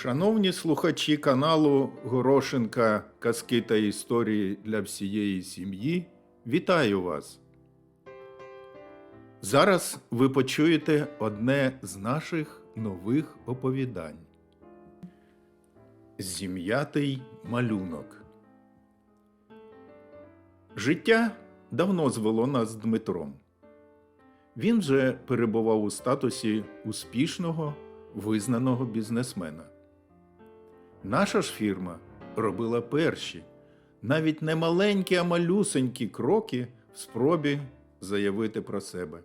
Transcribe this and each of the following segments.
Шановні слухачі каналу Горошенка Казки та історії для всієї сім'ї, вітаю вас! Зараз ви почуєте одне з наших нових оповідань. Зім'ятий малюнок. Життя давно звело нас з Дмитром. Він же перебував у статусі успішного, визнаного бізнесмена. Наша ж фірма робила перші, навіть не маленькі, а малюсенькі кроки в спробі заявити про себе.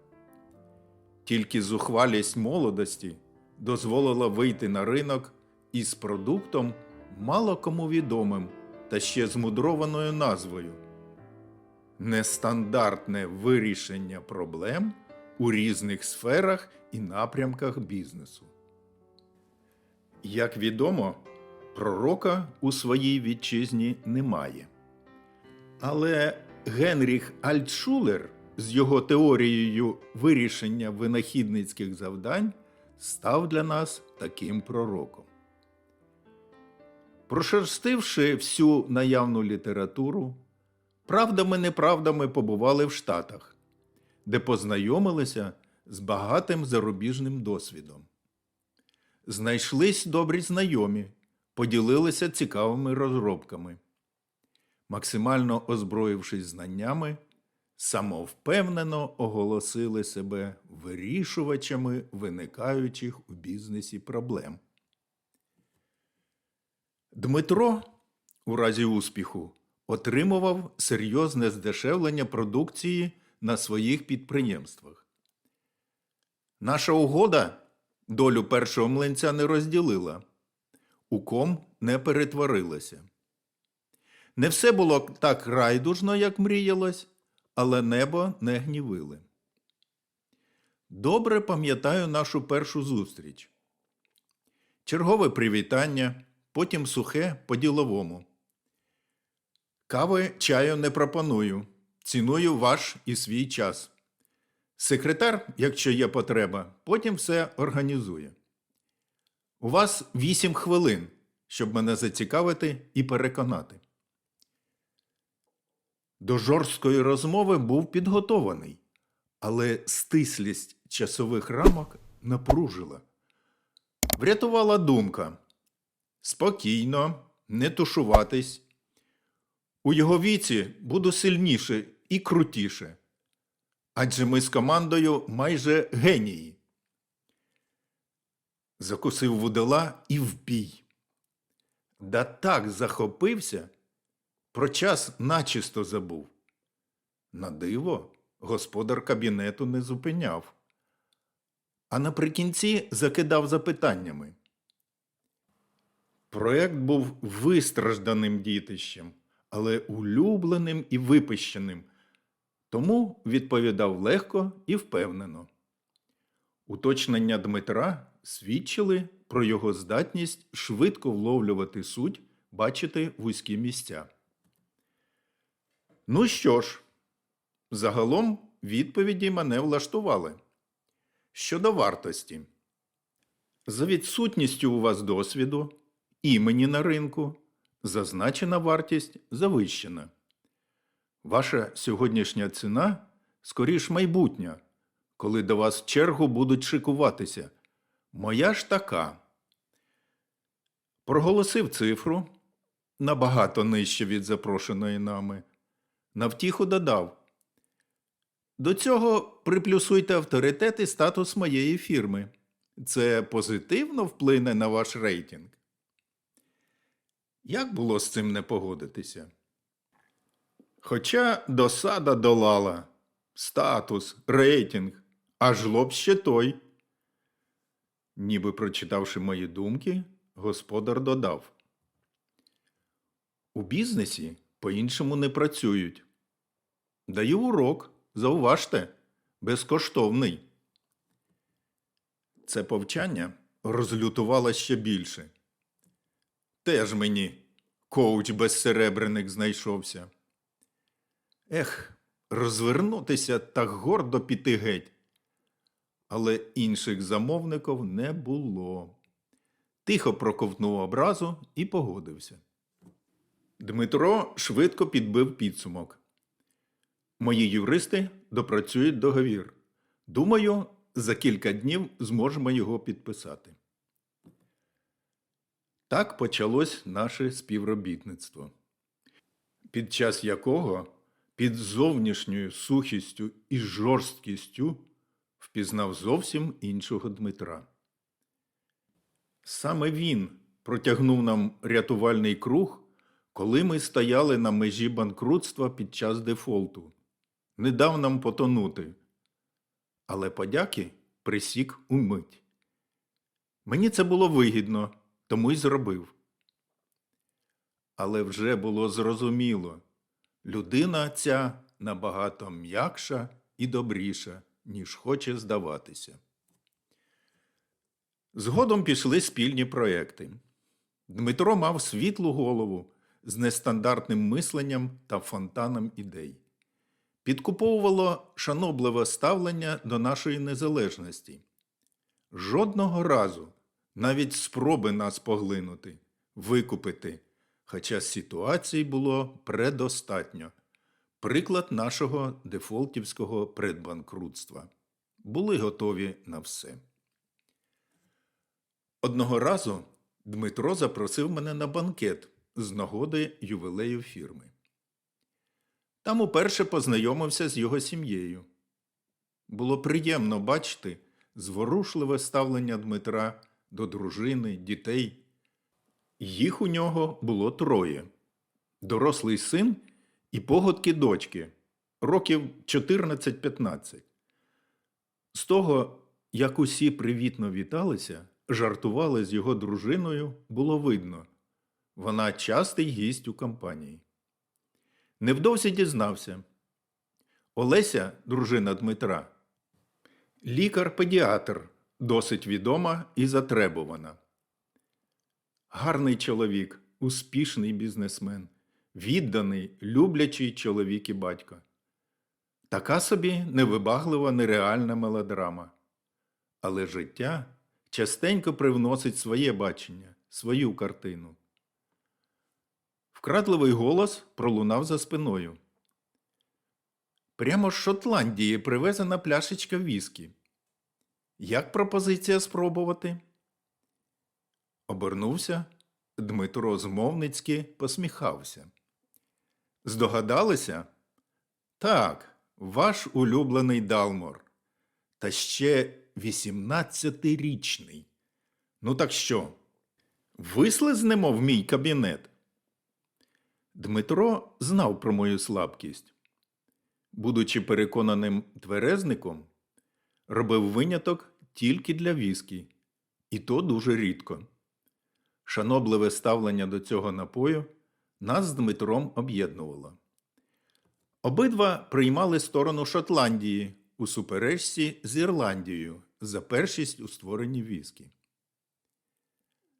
Тільки зухвалість молодості дозволила вийти на ринок із продуктом мало кому відомим та ще змудрованою назвою Нестандартне вирішення проблем у різних сферах і напрямках бізнесу. Як відомо, пророка у своїй вітчизні немає. Але Генріх Альтшулер з його теорією вирішення винахідницьких завдань став для нас таким пророком. Прошерстивши всю наявну літературу, правдами-неправдами побували в Штатах, де познайомилися з багатим зарубіжним досвідом. Знайшлись добрі знайомі, поділилися цікавими розробками. Максимально озброївшись знаннями, самовпевнено оголосили себе вирішувачами виникаючих у бізнесі проблем. Дмитро у разі успіху отримував серйозне здешевлення продукції на своїх підприємствах. Наша угода долю першого млинця не розділила, у ком не перетворилася. Не все було так райдужно, як мріялось, але небо не гнівили. Добре пам'ятаю нашу першу зустріч. Чергове привітання, потім сухе по-діловому. Кави чаю не пропоную. Ціную ваш і свій час. Секретар, якщо є потреба, потім все організує. У вас вісім хвилин, щоб мене зацікавити і переконати. До жорсткої розмови був підготований, але стислість часових рамок напружила. Врятувала думка. Спокійно, не тушуватись. У його віці буду сильніше і крутіше. Адже ми з командою майже генії. Закусив вудила і вбій. Да так захопився, про час начисто забув. На диво, господар кабінету не зупиняв, а наприкінці закидав запитаннями. Проект був вистражданим дітищем, але улюбленим і випищеним, тому відповідав легко і впевнено. Уточнення Дмитра свідчили про його здатність швидко вловлювати суть, бачити вузькі місця. Ну що ж, загалом відповіді мене влаштували. Щодо вартості. За відсутністю у вас досвіду, імені на ринку, зазначена вартість завищена. Ваша сьогоднішня ціна скоріш майбутня, коли до вас в чергу будуть шикуватися. Моя ж така. Проголосив цифру набагато нижче від запрошеної нами. На втіху додав. До цього приплюсуйте авторитет і статус моєї фірми. Це позитивно вплине на ваш рейтинг. Як було з цим не погодитися? Хоча досада долала, статус, рейтинг, а жлоб ще той. Ніби прочитавши мої думки, господар додав. У бізнесі по-іншому не працюють. Даю урок, зауважте, безкоштовний. Це повчання розлютувало ще більше. Теж мені коуч безсеребреник знайшовся. Ех, розвернутися та гордо піти геть. Але інших замовників не було. тихо проковтнув образу і погодився. Дмитро швидко підбив підсумок. Мої юристи допрацюють договір. Думаю, за кілька днів зможемо його підписати. Так почалось наше співробітництво, під час якого під зовнішньою сухістю і жорсткістю впізнав зовсім іншого Дмитра. Саме він протягнув нам рятувальний круг, коли ми стояли на межі банкрутства під час дефолту. Не дав нам потонути, але подяки присік умить. Мені це було вигідно, тому й зробив. Але вже було зрозуміло, людина ця набагато м'якша і добріша, ніж хоче здаватися. Згодом пішли спільні проекти. Дмитро мав світлу голову з нестандартним мисленням та фонтаном ідей. Підкуповувало шанобливе ставлення до нашої незалежності. Жодного разу навіть спроби нас поглинути, викупити, хоча ситуацій було предостатньо. Приклад нашого дефолтівського предбанкрутства. Були готові на все. Одного разу Дмитро запросив мене на банкет з нагоди ювілею фірми. Там уперше познайомився з його сім'єю. Було приємно бачити зворушливе ставлення Дмитра до дружини, дітей. Їх у нього було троє: дорослий син і погодки дочки, років 14-15. З того, як усі привітно віталися, жартували з його дружиною, було видно. Вона частий гість у компанії. Невдовзі дізнався. Олеся, дружина Дмитра, лікар-педіатр, досить відома і затребувана. Гарний чоловік, успішний бізнесмен, відданий, люблячий чоловік і батько. Така собі невибаглива нереальна мелодрама. Але життя частенько привносить своє бачення, свою картину. Вкрадливий голос пролунав за спиною. Прямо з Шотландії привезена пляшечка віскі. Як пропозиція спробувати? Обернувся. Дмитро змовницьки посміхався. Здогадалися? Так, ваш улюблений Далмор. Та ще вісімнадцятирічний. Ну так що? Вислизнемо в мій кабінет? Дмитро знав про мою слабкість. Будучи переконаним тверезником, робив виняток тільки для віскі, і то дуже рідко. Шанобливе ставлення до цього напою нас з Дмитром об'єднувало. Обидва приймали сторону Шотландії у суперечці з Ірландією за першість у створенні віскі.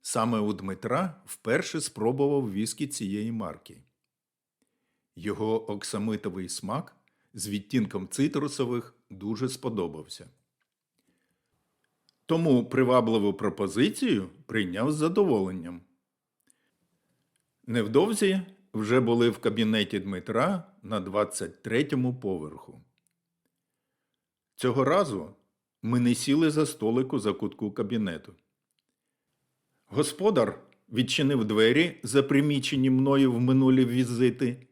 Саме у Дмитра вперше спробував віскі цієї марки. Його оксамитовий смак з відтінком цитрусових дуже сподобався. Тому привабливу пропозицію прийняв з задоволенням. Невдовзі вже були в кабінеті Дмитра на 23-му поверху. Цього разу ми не сіли за столик у закутку кабінету. Господар відчинив двері, запримічені мною в минулі візити,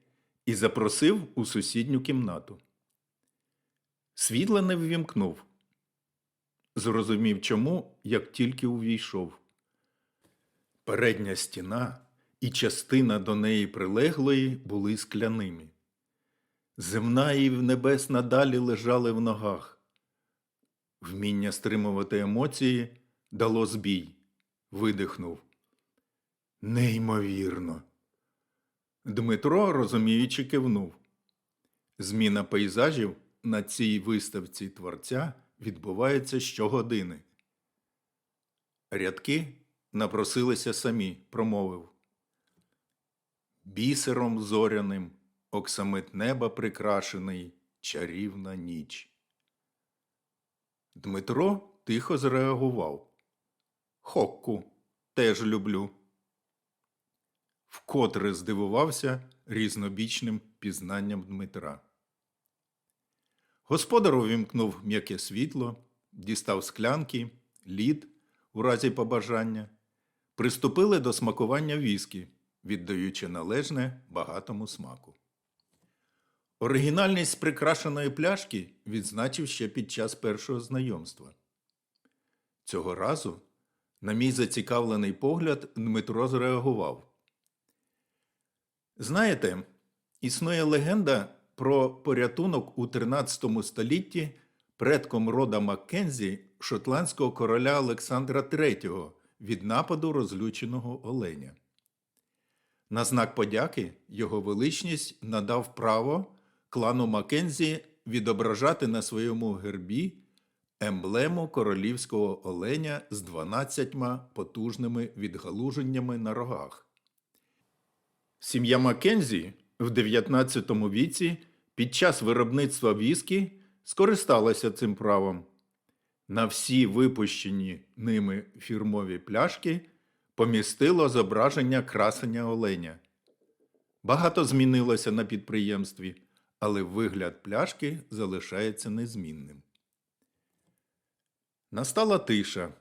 і запросив у сусідню кімнату. Світла не ввімкнув. Зрозумів чому, як тільки увійшов. Передня стіна і частина до неї прилеглої були скляними. Земна і небесна далі лежали в ногах. Вміння стримувати емоції дало збій, видихнув. Неймовірно. Дмитро, розуміючи, кивнув. Зміна пейзажів на цій виставці творця відбувається щогодини. Рядки напросилися самі, промовив. Бісером зоряним, оксамит неба прикрашений, чарівна ніч. Дмитро тихо зреагував. Хокку, теж люблю. Вкотре здивувався різнобічним пізнанням Дмитра. Господар увімкнув м'яке світло, дістав склянки, лід у разі побажання, приступили до смакування віскі, віддаючи належне багатому смаку. Оригінальність прикрашеної пляшки відзначив ще під час першого знайомства. Цього разу, на мій зацікавлений погляд, Дмитро зреагував. Знаєте, існує легенда про порятунок у 13 столітті предком рода Маккензі шотландського короля Олександра III від нападу розлюченого оленя. На знак подяки його величність надав право клану Маккензі відображати на своєму гербі емблему королівського оленя з 12 потужними відгалуженнями на рогах. Сім'я Маккензі в 19 віці під час виробництва віскі скористалася цим правом. На всі випущені ними фірмові пляшки помістило зображення красення оленя. Багато змінилося на підприємстві, але вигляд пляшки залишається незмінним. Настала тиша,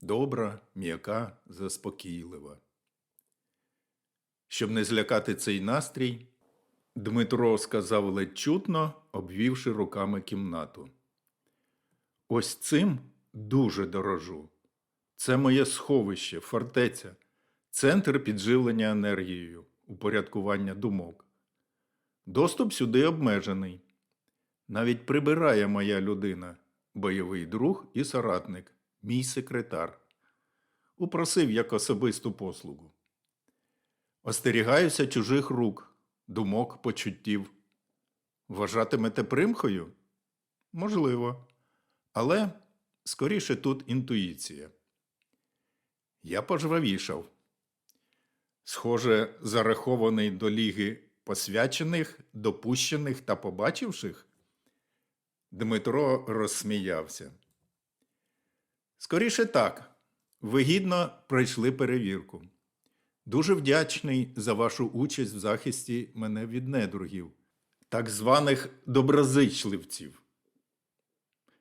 добра, м'яка, заспокійлива. Щоб не злякати цей настрій, Дмитро сказав ледь чутно, обвівши руками кімнату. Ось цим дуже дорожу. Це моє сховище, фортеця, центр підживлення енергією, упорядкування думок. Доступ сюди обмежений. Навіть прибирає моя людина, бойовий друг і соратник, мій секретар. Упросив як особисту послугу. Остерігаюся чужих рук, думок, почуттів. Вважатимете примхою? Можливо. Але скоріше тут інтуїція. Я пожвавішав. Схоже, зарахований до ліги посвячених, допущених та побачивших. Дмитро розсміявся. Скоріше так. Ви гідно пройшли перевірку. Дуже вдячний за вашу участь в захисті мене від недругів, так званих доброзичливців.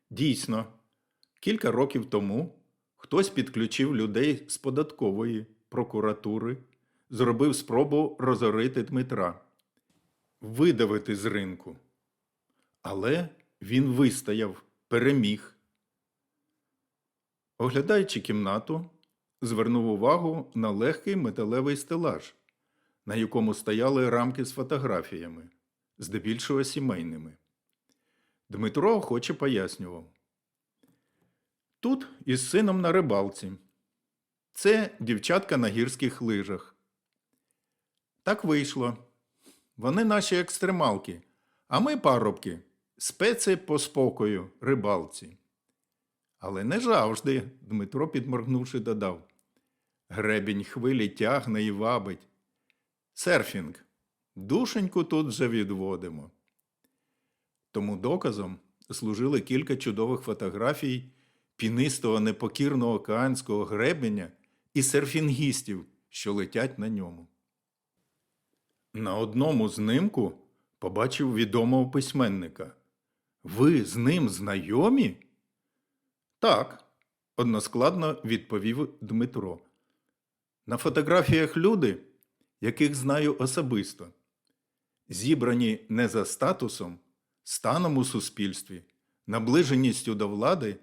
Дійсно, кілька років тому хтось підключив людей з податкової прокуратури, зробив спробу розорити Дмитра, видавити з ринку. Але він вистояв, переміг. Оглядаючи кімнату, звернув увагу на легкий металевий стелаж, на якому стояли рамки з фотографіями, здебільшого сімейними. Дмитро охоче пояснював. Тут із сином на рибалці. Це дівчатка на гірських лижах. Так вийшло. Вони наші екстремалки, а ми парубки, спеці по спокою, рибалці. Але не завжди, Дмитро, підморгнувши, додав. Гребінь хвилі тягне і вабить. Серфінг. Душеньку тут вже відводимо. Тому доказом служили кілька чудових фотографій пінистого непокірного океанського гребеня і серфінгістів, що летять на ньому. На одному знимку побачив відомого письменника. Ви з ним знайомі? Так, односкладно відповів Дмитро. На фотографіях люди, яких знаю особисто, зібрані не за статусом, станом у суспільстві, наближеністю до влади,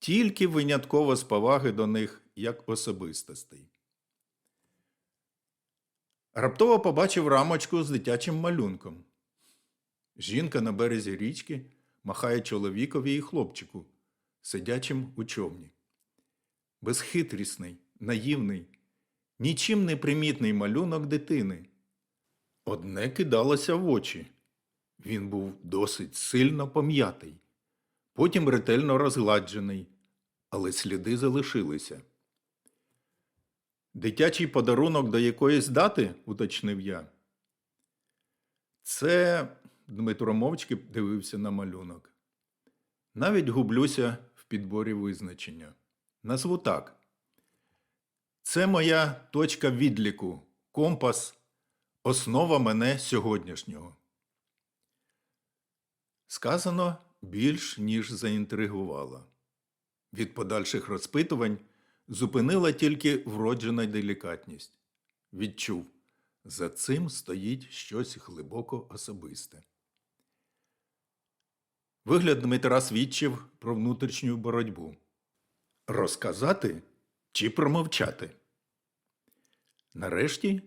тільки винятково з поваги до них як особистостей. Раптово побачив рамочку з дитячим малюнком. Жінка на березі річки махає чоловікові і хлопчику, сидячим у човні. Безхитрісний, наївний, нічим не примітний малюнок дитини. Одне кидалося в очі. Він був досить сильно пом'ятий, потім ретельно розгладжений, але сліди залишилися. Дитячий подарунок до якоїсь дати, уточнив я. Це Дмитро мовчки дивився на малюнок. Навіть гублюся в підборі визначення. Назву так. Це моя точка відліку, компас, основа мене сьогоднішнього. Сказано більш ніж заінтригувало. Від подальших розпитувань зупинила тільки вроджена делікатність. Відчув, за цим стоїть щось глибоко особисте. Вигляд Дмитра свідчив про внутрішню боротьбу. Розказати чи промовчати? Нарешті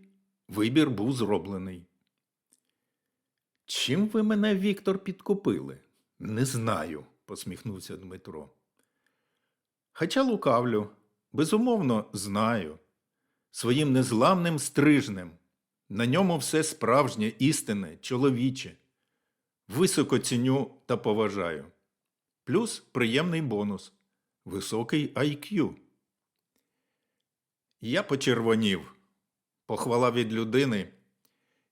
вибір був зроблений. Чим ви мене, Віктор, підкупили? Не знаю, посміхнувся Дмитро. Хоча лукавлю, безумовно, знаю. Своїм незламним стрижнем. На ньому все справжнє, істинне, чоловіче. Високо ціню та поважаю. Плюс приємний бонус високий IQ. Я почервонів. Похвала від людини,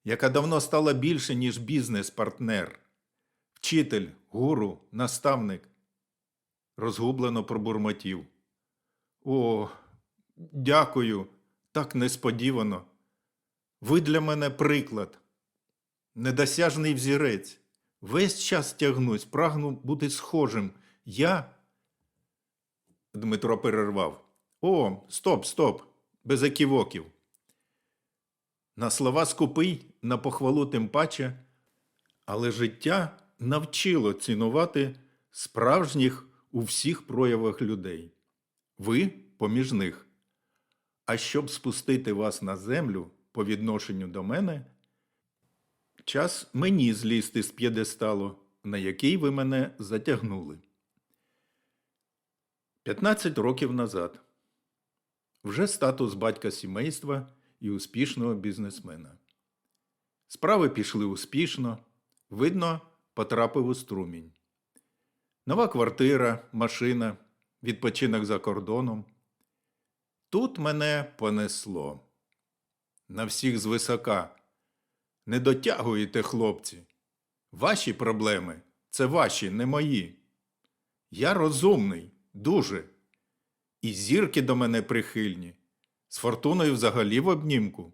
яка давно стала більше, ніж бізнес-партнер, вчитель, гуру, наставник. Розгублено пробурмотів. О, дякую, так несподівано. Ви для мене приклад, недосяжний взірець. Весь час тягнусь, прагну бути схожим. Я. Дмитро перервав. О, стоп, стоп, без еківоків. На слова скупий, на похвалу тим паче, але життя навчило цінувати справжніх у всіх проявах людей. Ви поміж них. А щоб спустити вас на землю по відношенню до мене, час мені злізти з п'єдесталу, на який ви мене затягнули. 15 років назад. Вже статус батька сімейства і успішного бізнесмена. Справи пішли успішно, видно, потрапив у струмінь. Нова квартира, машина, відпочинок за кордоном. Тут мене понесло. На всіх звисока. Не дотягуєте, хлопці. Ваші проблеми це ваші, не мої. Я розумний, дуже. І зірки до мене прихильні. З фортуною взагалі в обнімку.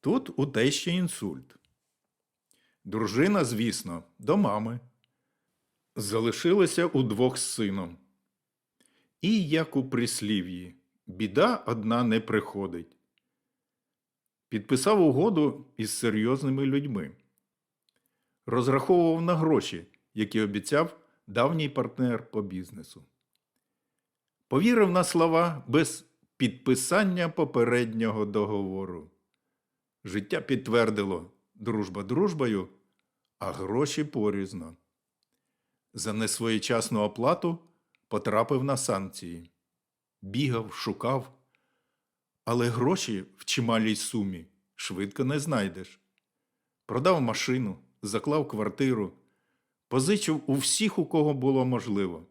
Тут у тещі інсульт. Дружина, звісно, до мами. Залишилася удвох з сином. І як у прислів'ї, біда одна не приходить. Підписав угоду із серйозними людьми. Розраховував на гроші, які обіцяв давній партнер по бізнесу. Повірив на слова без підписання попереднього договору. Життя підтвердило дружба дружбою, а гроші порізно. За несвоєчасну оплату потрапив на санкції. Бігав, шукав, але гроші в чималій сумі швидко не знайдеш. Продав машину, заклав квартиру, позичив у всіх, у кого було можливо.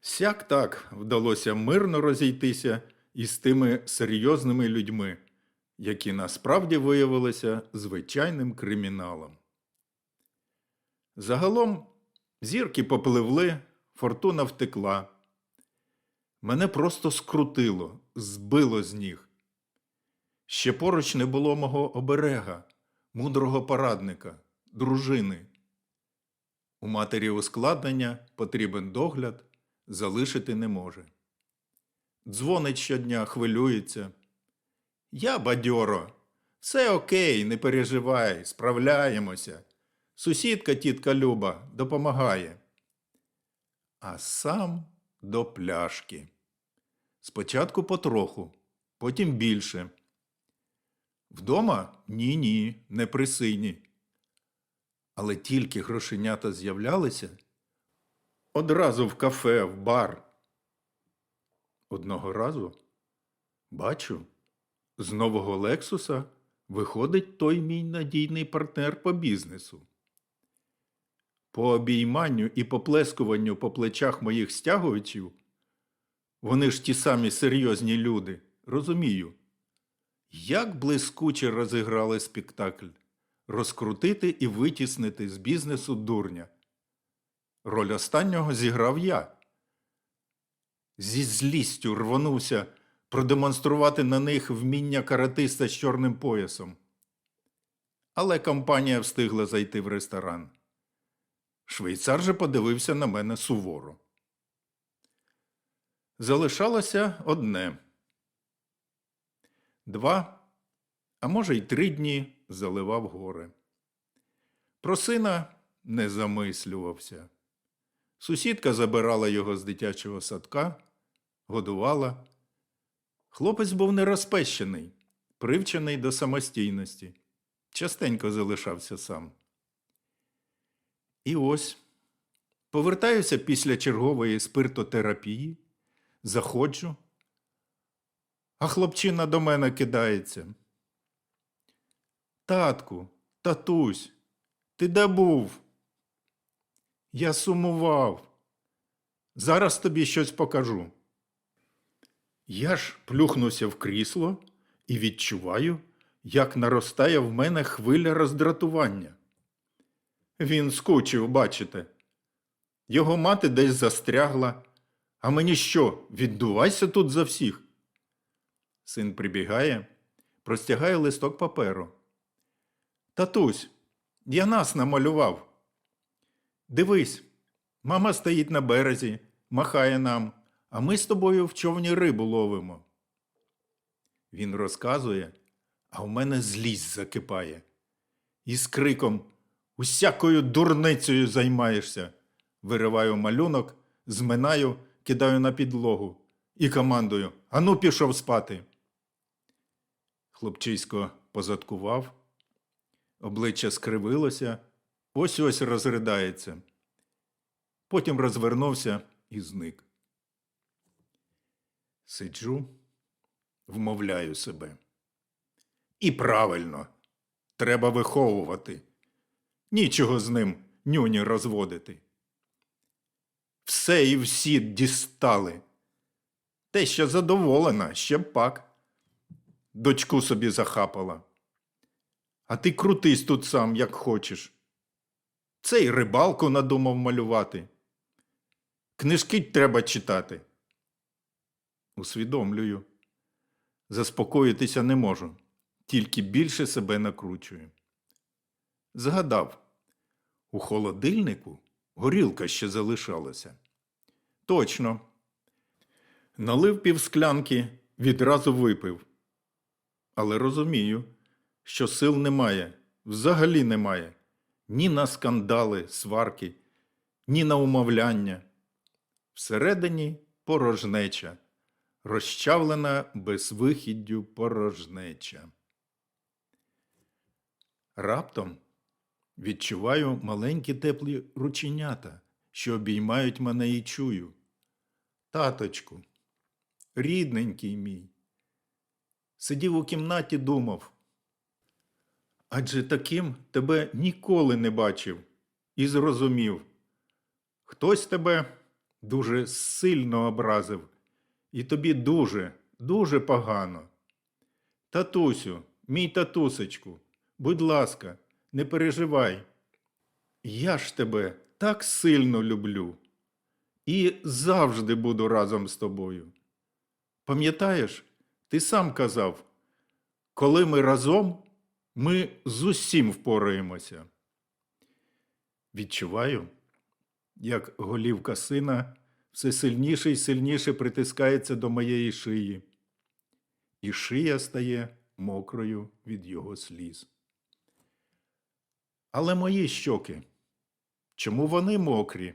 Сяк так вдалося мирно розійтися із тими серйозними людьми, які насправді виявилися звичайним криміналом. Загалом зірки попливли, фортуна втекла. Мене просто скрутило, збило з ніг. Ще поруч не було мого оберега, мудрого порадника, дружини. У матері ускладнення потрібен догляд, залишити не може. Дзвонить щодня, хвилюється. Я бадьоро, все окей, не переживай, справляємося. Сусідка тітка Люба допомагає. А сам до пляшки. Спочатку потроху, потім більше. Вдома ні ні, не при сині. Але тільки грошенята з'являлися одразу в кафе, в бар. Одного разу бачу, з нового Лексуса виходить той мій надійний партнер по бізнесу. По обійманню і поплескуванню по плечах моїх стягувачів, вони ж ті самі серйозні люди, розумію, як блискуче розіграли спектакль розкрутити і витіснити з бізнесу дурня. Роль останнього зіграв я. зі злістю рвонувся продемонструвати на них вміння каратиста з чорним поясом. Але компанія встигла зайти в ресторан. Швейцар же подивився на мене суворо. Залишалося одне. Два, а може й три дні заливав гори. Про сина не замислювався. Сусідка забирала його з дитячого садка, годувала. Хлопець був нерозпещений, привчений до самостійності, частенько залишався сам. І ось повертаюся після чергової спиртотерапії, заходжу, а хлопчина до мене кидається. Татку, татусь, ти де був? Я сумував. Зараз тобі щось покажу. Я ж плюхнувся в крісло і відчуваю, як наростає в мене хвиля роздратування. Він скучив, бачите. Його мати десь застрягла. А мені що, віддувайся тут за всіх? Син прибігає, простягає листок паперу. Татусь, я нас намалював. Дивись, мама стоїть на березі, махає нам, а ми з тобою в човні рибу ловимо. Він розказує, а в мене злість закипає. І з криком Усякою дурницею займаєшся. Вириваю малюнок, зминаю, кидаю на підлогу і командую Ану пішов спати. Хлопчисько позадкував, обличчя скривилося, ось ось розридається. Потім розвернувся і зник. Сиджу, вмовляю себе. І правильно, треба виховувати. Нічого з ним нюні розводити. Все і всі дістали. Те, що задоволена, ще пак. Дочку собі захапала. А ти крутись тут сам, як хочеш. Цей рибалку надумав малювати. Книжки треба читати. Усвідомлюю. Заспокоїтися не можу, тільки більше себе накручую. Згадав, у холодильнику горілка ще залишалася. Точно. Налив півсклянки, відразу випив. Але розумію, що сил немає, взагалі немає ні на скандали, сварки, ні на умовляння. Всередині порожнеча, розчавлена безвихіддю порожнеча. Раптом відчуваю маленькі теплі рученята, що обіймають мене і чую. Таточку, рідненький мій. Сидів у кімнаті, думав. Адже таким тебе ніколи не бачив і зрозумів. Хтось тебе дуже сильно образив, і тобі дуже, дуже погано. Татусю, мій татусечку, будь ласка, не переживай. Я ж тебе так сильно люблю і завжди буду разом з тобою. Пам'ятаєш, ти сам казав, коли ми разом, ми з усім впораємося. Відчуваю, як голівка сина все сильніше і сильніше притискається до моєї шиї, і шия стає мокрою від його сліз. Але мої щоки, чому вони мокрі?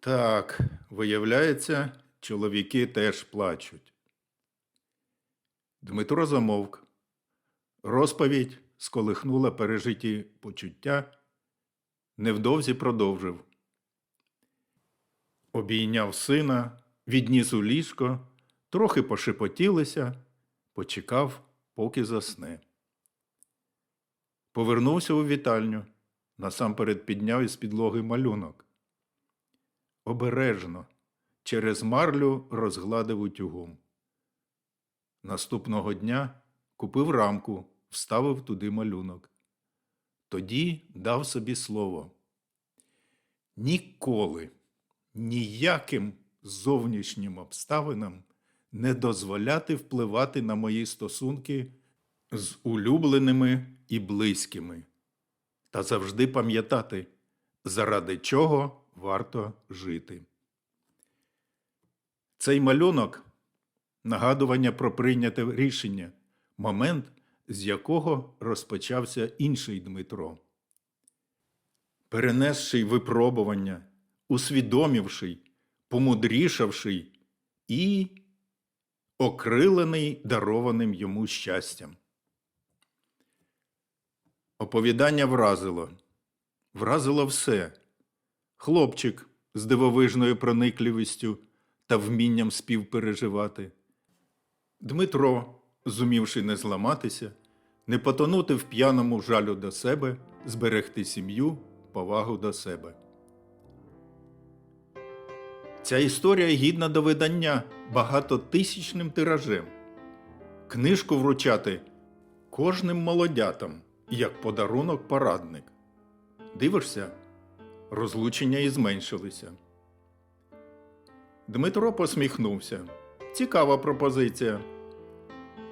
Так, виявляється, чоловіки теж плачуть. Дмитро замовк. Розповідь сколихнула пережиті почуття, невдовзі продовжив. Обійняв сина, відніс у ліжко, трохи пошепотілися, почекав, поки засне. Повернувся у вітальню, насамперед підняв із підлоги малюнок. Обережно, через марлю розгладив утюгом. Наступного дня купив рамку, вставив туди малюнок. Тоді дав собі слово. Ніколи, ніяким зовнішнім обставинам не дозволяти впливати на мої стосунки з улюбленими і близькими, та завжди пам'ятати, заради чого варто жити. Цей малюнок нагадування про прийняте рішення, момент, з якого розпочався інший Дмитро. Перенесший випробування, усвідомивший, помудрішавший і окрилений дарованим йому щастям. Оповідання вразило. Вразило все. Хлопчик з дивовижною проникливістю та вмінням співпереживати. Дмитро, зумівши не зламатися, не потонути в п'яному жалю до себе, зберегти сім'ю, повагу до себе. Ця історія гідна до видання багатотисячним тиражем. Книжку вручати кожним молодятам, як подарунок порадник. Дивишся, розлучення і зменшилися. Дмитро посміхнувся. Цікава пропозиція.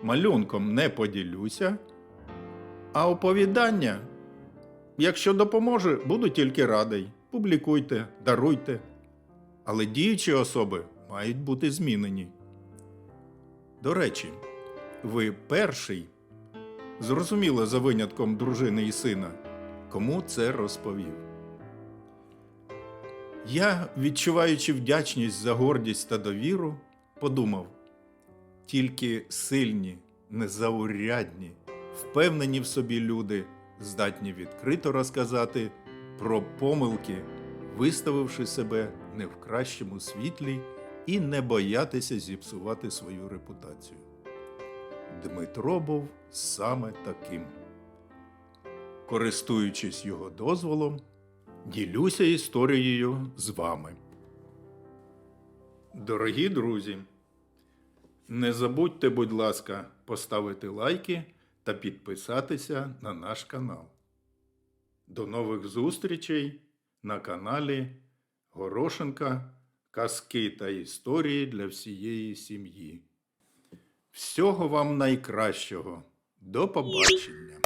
Малюнком не поділюся, а оповідання, якщо допоможе, буду тільки радий. Публікуйте, даруйте. Але діючі особи мають бути змінені. До речі, ви перший, зрозуміло за винятком дружини і сина, кому це розповів. Я, відчуваючи вдячність за гордість та довіру, подумав: тільки сильні, незаурядні, впевнені в собі люди здатні відкрито розказати про помилки, виставивши себе не в кращому світлі і не боятися зіпсувати свою репутацію. Дмитро був саме таким. Користуючись його дозволом, ділюся історією з вами. Дорогі друзі, не забудьте, будь ласка, поставити лайки та підписатися на наш канал. До нових зустрічей на каналі Горошенка Казки та історії для всієї сім'ї. Всього вам найкращого. До побачення!